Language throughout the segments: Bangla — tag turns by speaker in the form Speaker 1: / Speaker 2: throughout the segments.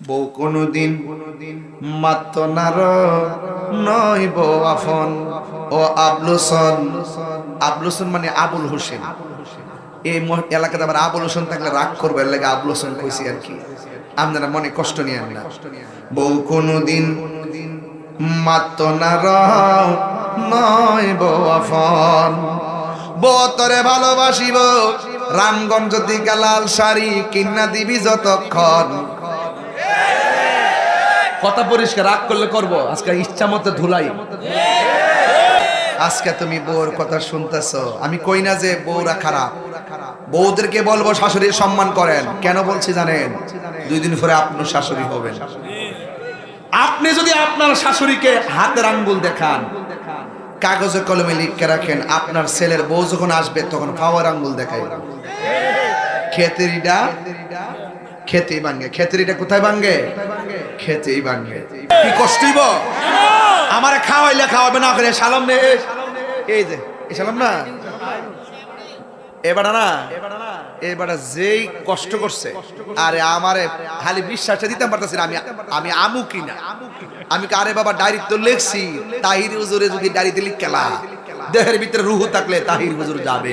Speaker 1: বউ কোনদিন মাত্র নার নয় বউ আফন ও মানে আবুল হোসেন। এই এলাকাতে আবার আবুল হোসেন থাকলে রাগ করবে, এর লাগে আবুল হোসেন কইছি আর কি। আপনারা মনে কষ্ট নিয়েন না। বউ কোনদিন মাত্র নার নয় বউ আফন বতরে ভালোবাসিব, রামগঞ্জ দিকে লাল শাড়ি কিন্না দিবি যতক্ষণ। কথা পরিষ্কার, রাগ করলে করব। আজকে ইচ্ছা মতো ধুলাই। আজকে তুমি বউর কথা শুনতেছ। আমি কই না যে বউরা খারাপ। বউদেরকে বলব, শাশুড়ির সম্মান করেন। কেন বলছি জানেন? দুই দিন পরে আপনার শাশুড়ি হবেন। আপনি যদি আপনার শাশুড়িকে হাতের আঙ্গুল দেখান, কাগজে কলমে লিখে রাখেন, আপনার ছেলের বউ যখন আসবে, তখন পাওয়ার আঙ্গুল দেখাই খেতেরিটা খেতেই ভাঙ্গে খেতেরিটা কোথায় ভাঙ্গে খেতেই ভাঙ্গে কি কষ্টইব আমারে খাওয়াইলে খাওয়াবে না করে, সালাম নে এই যে এই সালাম না? এবারে না, এবারে যেই কষ্ট করছে, আরে আমারে খালি বিশ্বাসটা দিতে পারতেছি আমি আমি আমু কিনা? আমি আরে বাবা ডায়েরি তো লিখছি, তাহির হুজুরে যদি ডায়েরিতে লিখলা দেহের ভিতরে রুহু থাকলে তাহির হুজুর যাবে।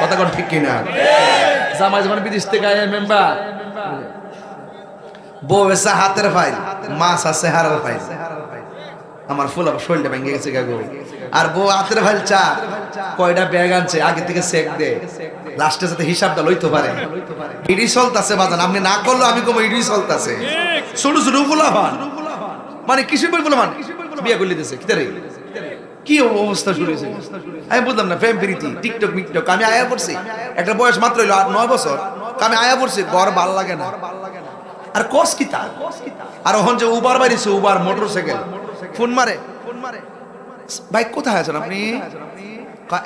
Speaker 1: কথা ঠিক কিনা? জামাই যখন বিদেশ থেকে আয় মেম্বার। বউ এসে হাতের ফাইল মাছ আছে হারার ফাইল। আমার ফুল আবার শরীরটা ভেঙে গেছে গাগো আর বউ হাতের ফাইল চা কয়টা ব্যাগ আনছে আগে থেকে চেক দে। লাস্টে যাতে হিসাবটা লইতে পারে। ইডি চলতাছে বাজান আপনি না করল আমি কম ইডি চলতাছে। ছোট ছোট ফুলা পান মানে কিছু বই বলে মান? বিয়ে করলে দিছে কি কি অবস্থা শুরু হয়েছে? আমি বুঝলাম না প্রেম প্রীতি টিকটক মিকটক আমি আয়া পড়ছি। একটা বয়স মাত্র হইল আর নয় বছর আমি আয়া পড়ছি ঘর ভালো লাগে না। আর কস কি তা আর ওখান যে উবার বাড়িছে উবার মোটর সাইকেল ফোন মারে। ফোন মারে ভাই কোথায় আছেন আপনি?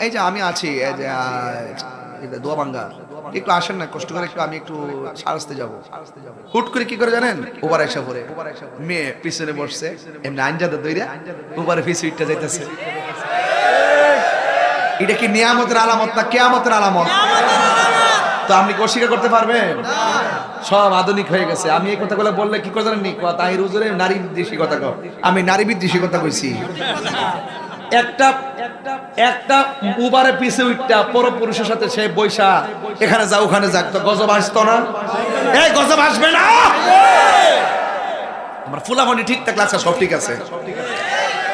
Speaker 1: এই যে আমি আছি এই যে আহ, এটা দোয়াবাঙ্গা একটু আসেন না, কষ্ট করে একটু আমি একটু সারস্তে যাব। হুট করে কি করে জানেন? উবার এসে পরে মেয়ে পিছনে বসছে, এমনি আইনজাদা দইরা উবারে পিছু ইটটা যাইতেছে। এটা কি নিয়ামতের আলামত না কেয়ামতের আলামত? তো আপনি কি অস্বীকার করতে পারবেন? সব আধুনিক হয়ে গেছে। আমি এই কথাগুলো বললে কি করে জানেন তাহির হুজুরে নারী বিদ্বেষী কথা কও আমি নারী বিদ্বেষী কথা কইছি। একটা একটা উবারে পিছে উঠটা পর সাথে সে বৈশা এখানে যা ওখানে যাক তো গজব আসতো না? এই গজব আসবে না? আমার আজকে সব ঠিক আছে।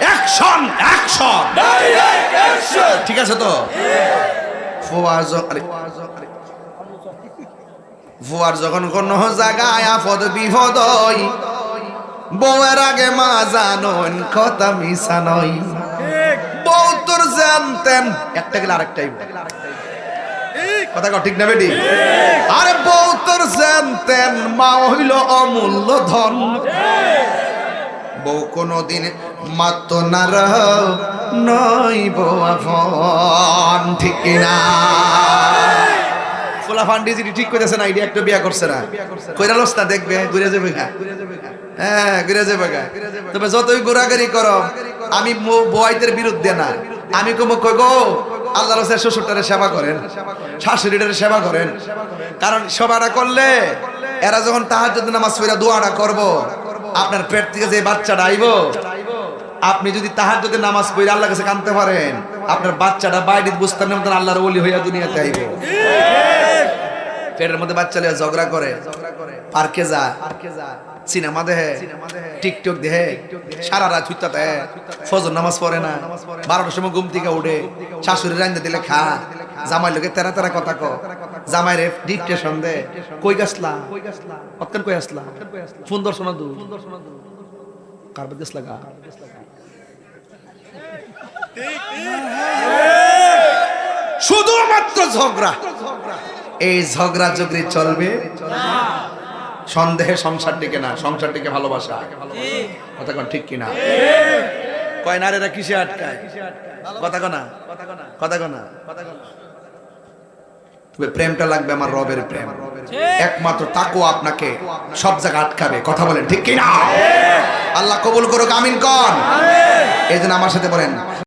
Speaker 1: অ্যাকশন অ্যাকশন ঠিক আছে তো? ফুয়ার য- আরে, ফুয়ার যখন কোন জায়গায় আপদ বিপদ বউয়ের আগে মা জানন কথা মিশা নয়। জানতেন একটা গেলে আরেকটাই কথা ঠিক না বেটি? আরে জানতেন মা হইল অমূল্য ধন। বউ নার নই ঠিক ফুলা ফান্ডি যিনি ঠিক করেছে না একটা বিয়া করছে না। কইরা না দেখবে, ঘুরে যাবে হ্যাঁ ঘুরে যাবে তবে যতই ঘোরাঘুরি করো, আমি বোয়াইদের বিরুদ্ধে না। আমি কম কই গো? আল্লাহ রসের শ্বশুরটারে সেবা করেন, শাশুড়িটারে সেবা করেন। কারণ সেবাটা করলে এরা যখন তাহার যদি নামাজ পড়া দোয়াটা করব, আপনার পেট থেকে যে বাচ্চাটা আইব, আপনি যদি তাহার যদি নামাজ পড়ে আল্লাহ কাছে কানতে পারেন, আপনার বাচ্চাটা বাইরে বুঝতে না আল্লাহর ওলি হইয়া দুনিয়াতে আইব। পেটের মধ্যে বাচ্চা লিয়া ঝগড়া করে, পার্কে যা সিনেমা দেহে টিকটক দেহে সারা রাত হুইতা দেহে ফজর নামাজ পড়ে না, বারোটার সময় ঘুম থেকে উঠে, শাশুড়ি রান্দা দিলে খা, জামাই লোকে তেরা তেরা কথা ক জামাই রে ডিপ্রেশন দে, কই গাছলা? অতকান কই আসলা? সুন্দর শোনা দু কারবাদ গেছলা গা? শুধুমাত্র ঝগড়া। এই ঝগড়া ঝগড়ি চলবে, সন্দেহে সংসার টিকে না, সংসার টিকে ভালোবাসা। কথা কন ঠিক কিনা? কয় নারীরা কিসে আটকায়? কথা কনা কথা কনা প্রেমটা লাগবে আমার রবের প্রেম। একমাত্র তাকও আপনাকে সব জায়গায় আটকাবে। কথা বলেন ঠিক কিনা? আল্লাহ কবুল করুক, আমিন কন। এই জন্য আমার সাথে বলেন